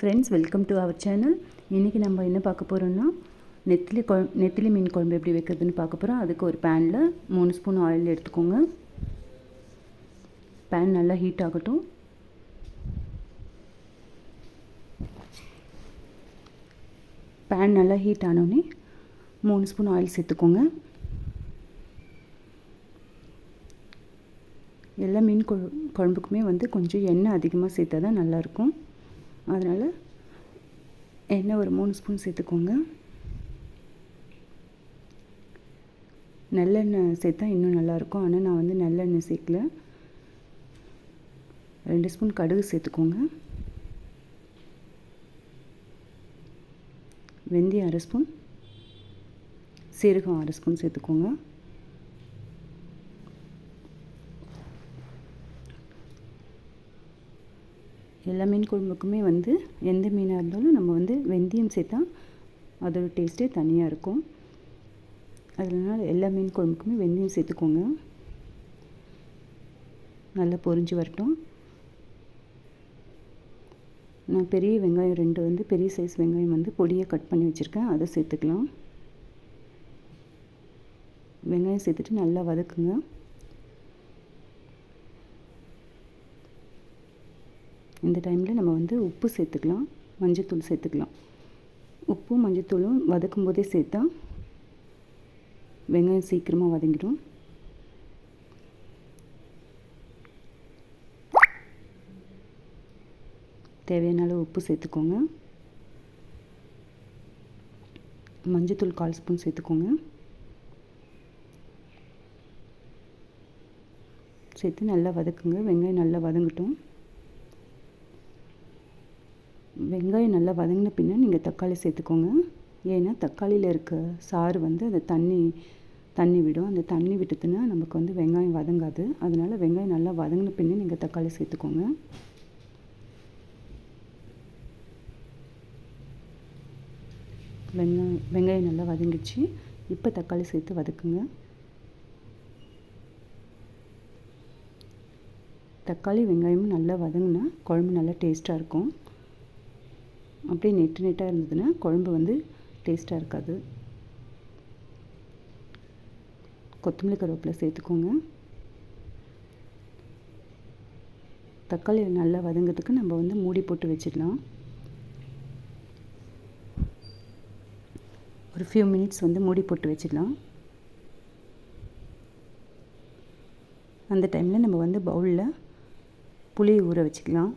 Friends welcome to our channel இன்றைக்கி நம்ம என்ன பார்க்க போகிறோம்னா நெத்திலி குழ நெத்திலி மீன் குழம்பு எப்படி வைக்கிறதுன்னு பார்க்க போகிறோம் அதுக்கு ஒரு பேனில் மூணு ஸ்பூன் ஆயில் எடுத்துக்கோங்க. பேன் நல்லா ஹீட் ஆகட்டும். பேன் நல்லா ஹீட் ஆனோடனே மூணு ஸ்பூன் ஆயில் சேர்த்துக்கோங்க. எல்லா மீன் குழ குழம்புக்குமே வந்து கொஞ்சம் எண்ணெய் அதிகமாக சேர்த்தா தான் நல்லாயிருக்கும் அதனால் எண்ணெய் ஒரு மூணு ஸ்பூன் சேர்த்துக்கோங்க. நல்லெண்ணெய் சேர்த்தா இன்னும் நல்லாயிருக்கும் ஆனால் நான் வந்து நல்லெண்ணெய் சேர்க்கல. ரெண்டு ஸ்பூன் கடுகு சேர்த்துக்கோங்க. வெந்தயம் அரை ஸ்பூன் சீரகம் அரை ஸ்பூன் சேர்த்துக்கோங்க. எல்லா மீன் குழம்புக்குமே வந்து எந்த மீனாக இருந்தாலும் நம்ம வந்து வெந்தயம் சேர்த்தா அதோட டேஸ்ட்டே தனியாக இருக்கும். அதனால் எல்லா மீன் குழம்புக்குமே வெந்தயம் சேர்த்துக்கோங்க. நல்லா பொரிஞ்சு வரட்டும். நான் பெரிய வெங்காயம் ரெண்டு வந்து பெரிய சைஸ் வெங்காயம் வந்து பொடியை கட் பண்ணி வச்சுருக்கேன். அதை சேர்த்துக்கலாம். வெங்காயம் சேர்த்துட்டு நல்லா வதக்குங்க. இந்த டைமில் நம்ம வந்து உப்பு சேர்த்துக்கலாம். மஞ்சத்தூள் சேர்த்துக்கலாம். உப்பும் மஞ்சத்தூளும் வதக்கும் போதே சேர்த்தா வெங்காயம் சீக்கிரமாக வதங்கிடும். தேவையான அளவு உப்பு சேர்த்துக்கோங்க. மஞ்சத்தூள் கால் ஸ்பூன் சேர்த்துக்கோங்க. சேர்த்து நல்லா வதக்குங்க. வெங்காயம் நல்லா வதங்கட்டும். வெங்காயம் நல்லா வதங்கின பின்ன நீங்கள் தக்காளி சேர்த்துக்கோங்க. ஏன்னா தக்காளியில் இருக்க சாறு வந்து அந்த தண்ணி தண்ணி விடும். அந்த தண்ணி விட்டுதுன்னா நமக்கு வந்து வெங்காயம் வதங்காது. அதனால் வெங்காயம் நல்லா வதங்கின பின்ன நீங்கள் தக்காளி சேர்த்துக்கோங்க. வெங்காயம் வெங்காயம் நல்லா வதங்கிடுச்சு. இப்போ தக்காளி சேர்த்து வதக்குங்க. தக்காளி வெங்காயமும் நல்லா வதங்கினா குழம்பு நல்லா டேஸ்ட்டாக இருக்கும். அப்படியே நெட்டு நெட்டாக இருந்ததுன்னா குழம்பு வந்து டேஸ்ட்டாக இருக்காது. கொத்தமல்லி கருவேப்பிலை சேர்த்துக்கோங்க. தக்காளி நல்லா வதங்கிறதுக்கு நம்ம வந்து மூடி போட்டு வச்சிடலாம். ஒரு ஃபியூ மினிட்ஸ் வந்து மூடி போட்டு வச்சிடலாம். அந்த டைமில் நம்ம வந்து பவுலில் புளியை ஊற வச்சுக்கலாம்.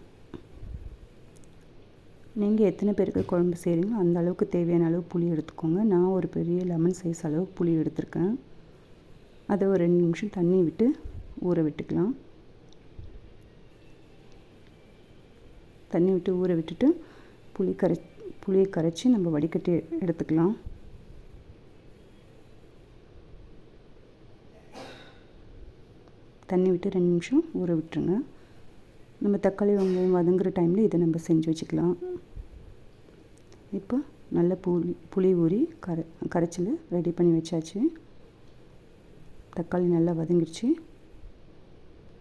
நீங்கள் எத்தனை பேருக்கு குழம்பு செய்கிறீங்களோ அந்த அளவுக்கு தேவையான அளவு புளி எடுத்துக்கோங்க. நான் ஒரு பெரிய லெமன் சைஸ் அளவு புளி எடுத்திருக்கேன். அதை ஒரு ரெண்டு நிமிஷம் தண்ணி விட்டு ஊற விட்டுக்கலாம். தண்ணி விட்டு ஊற விட்டுட்டு புளி கரை புளியை கரைச்சி நம்ம வடிகட்டி எடுத்துக்கலாம். தண்ணி விட்டு ரெண்டு நிமிஷம் ஊற விட்டுருங்க. நம்ம தக்காளி வெங்காயம் வதங்குற டைமில் இதை நம்ம செஞ்சு வச்சுக்கலாம். இப்போ நல்ல புளி புளி ஊறி கரை கரைச்சல் ரெடி பண்ணி வச்சாச்சு. தக்காளி நல்லா வதங்கிடுச்சு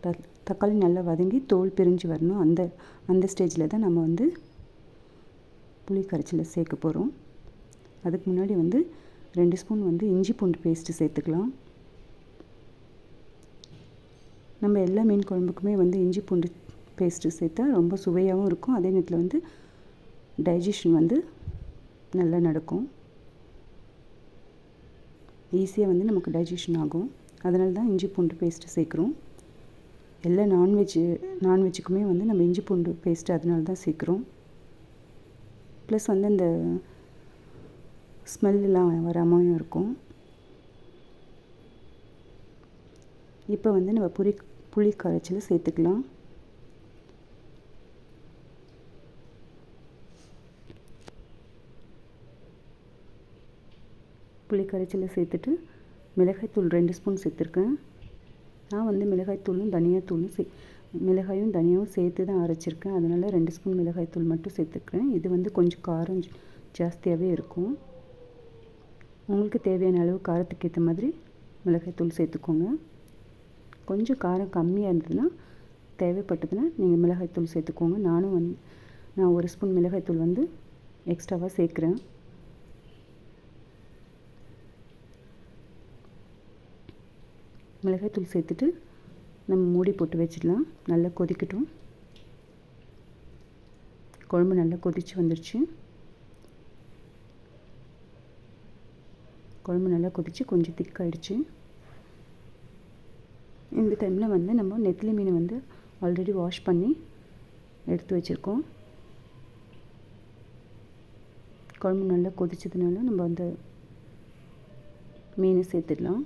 த தக்காளி நல்லா வதங்கி தோல் பிரிஞ்சு வரணும். அந்த அந்த ஸ்டேஜில் தான் நம்ம வந்து புளி கரைச்சலை சேர்க்க போகிறோம் அதுக்கு முன்னாடி வந்து ரெண்டு ஸ்பூன் வந்து இஞ்சி பூண்டு பேஸ்ட்டு சேர்த்துக்கலாம். நம்ம எல்லா மீன் குழம்புக்குமே வந்து இஞ்சி பூண்டு பேஸ்ட்டு சேர்த்தா ரொம்ப சுவையாகவும் இருக்கும். அதே நேரத்தில் வந்து டைஜஷன் வந்து நல்லா நடக்கும். ஈஸியாக வந்து நமக்கு டைஜஷன் ஆகும். அதனால தான் இஞ்சி பூண்டு பேஸ்ட்டு சேர்க்குறோம். எல்லா நான்வெஜ்ஜு நான்வெஜ்ஜுக்குமே வந்து நம்ம இஞ்சி பூண்டு பேஸ்ட்டு அதனால தான் சேர்க்குறோம். ப்ளஸ் வந்து அந்த ஸ்மெல்லாம் வராமையும் இருக்கும். இப்போ வந்து நம்ம புளி புளி கரைச்சல் சேர்த்துக்கலாம். புளி கரைச்சலை சேர்த்துட்டு மிளகாய்த்தூள் ரெண்டு ஸ்பூன் சேர்த்துருக்கேன். நான் வந்து மிளகாய்த்தூளும் தனியாத்தூளும் சே மிளகாயும் தனியாகவும் சேர்த்து தான் அரைச்சிருக்கேன். அதனால் ரெண்டு ஸ்பூன் மிளகாய்த்தூள் மட்டும் சேர்த்துக்கிறேன் இது வந்து கொஞ்சம் காரம் ஜாஸ்தியாகவே இருக்கும். உங்களுக்கு தேவையான அளவு காரத்துக்கு ஏற்ற மாதிரி மிளகாய்த்தூள் சேர்த்துக்கோங்க. கொஞ்சம் காரம் கம்மியாக இருந்ததுன்னா தேவைப்பட்டதுன்னா நீங்கள் மிளகாய்த்தூள் சேர்த்துக்கோங்க. நானும் வந்து நான் ஒரு ஸ்பூன் மிளகாய்த்தூள் வந்து எக்ஸ்ட்ராவாக சேர்க்குறேன். மிளகாய்த்தூள் சேர்த்துட்டு நம்ம மூடி போட்டு வச்சிடலாம். நல்லா கொதிக்கட்டும். குழம்பு நல்லா கொதித்து வந்துடுச்சு குழம்பு நல்லா கொதித்து கொஞ்சம் திக்காயிடுச்சு. இந்த டைமில் வந்து நம்ம நெத்திலி மீனை வந்து ஆல்ரெடி வாஷ் பண்ணி எடுத்து வச்சுருக்கோம். குழம்பு நல்லா கொதிச்சதுனால நம்ம அந்த மீனை சேர்த்துடலாம்.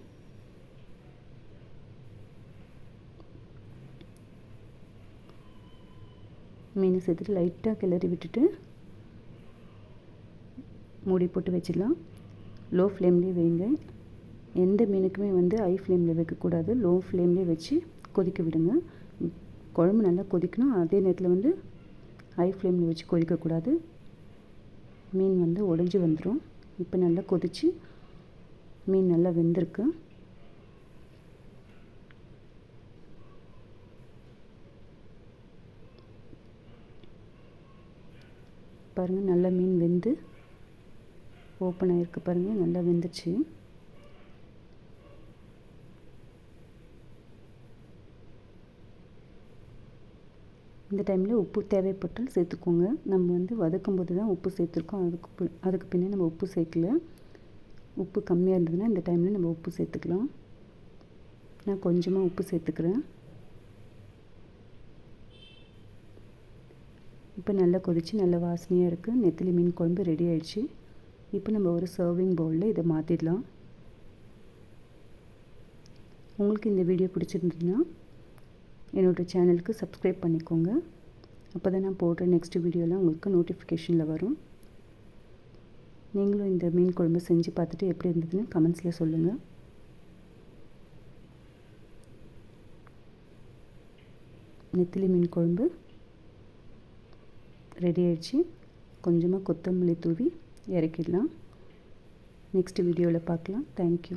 மீனை சேர்த்துட்டு லைட்டாக கிளறி விட்டுட்டு மூடி போட்டு வச்சிடலாம். லோ ஃப்ளேம்லேயே வைங்க. எந்த மீனுக்குமே வந்து ஹை ஃப்ளேமில் வைக்கக்கூடாது லோ ஃப்ளேம்லேயே வச்சு கொதிக்க விடுங்க. குழம்பு நல்லா கொதிக்கணும். அதே நேரத்தில் வந்து ஹை ஃப்ளேமில் வச்சு கொதிக்கக்கூடாது மீன் வந்து உடஞ்சி வந்துடும் இப்போ நல்லா கொதித்து மீன் நல்லா வெந்திருக்கு. பாருங்கள் நல்ல மீன் வெந்து ஓப்பன் ஆகிருக்கு பாருங்கள் நல்லா வெந்துச்சு. இந்த டைமில் உப்பு தேவைப்பட்டால் சேர்த்துக்கோங்க. நம்ம வந்து வதக்கும் போது தான் உப்பு சேர்த்துருக்கோம். அதுக்கு அதுக்கு பின்னே நம்ம உப்பு சேர்க்கல. உப்பு கம்மியாக இருந்ததுன்னா இந்த டைமில் நம்ம உப்பு சேர்த்துக்கலாம். நான் கொஞ்சமாக உப்பு சேர்த்துக்கிறேன். இப்போ நல்லா கொதித்து நல்ல வாசனையாக இருக்குது நெத்திலி மீன் குழம்பு ரெடி ஆயிடுச்சு. இப்போ நம்ம ஒரு சர்விங் பவுலில் இதை மாற்றிடலாம் உங்களுக்கு இந்த வீடியோ பிடிச்சிருந்ததுன்னா என்னோடய சேனலுக்கு சப்ஸ்கிரைப் பண்ணிக்கோங்க. அப்போ தான் நான் போடுற நெக்ஸ்ட் வீடியோலாம் உங்களுக்கு நோட்டிஃபிகேஷனில் வரும். நீங்களும் இந்த மீன் குழம்பு செஞ்சு பார்த்துட்டு எப்படி இருந்ததுன்னு கமெண்ட்ஸில் சொல்லுங்கள் நெத்திலி மீன் குழம்பு ரெடி ஆயிடுச்சு. கொஞ்சமாக கொத்தமல்லி தூவி இறக்கிடலாம். நெக்ஸ்ட் வீடியோவில் பார்க்கலாம். தேங்க்யூ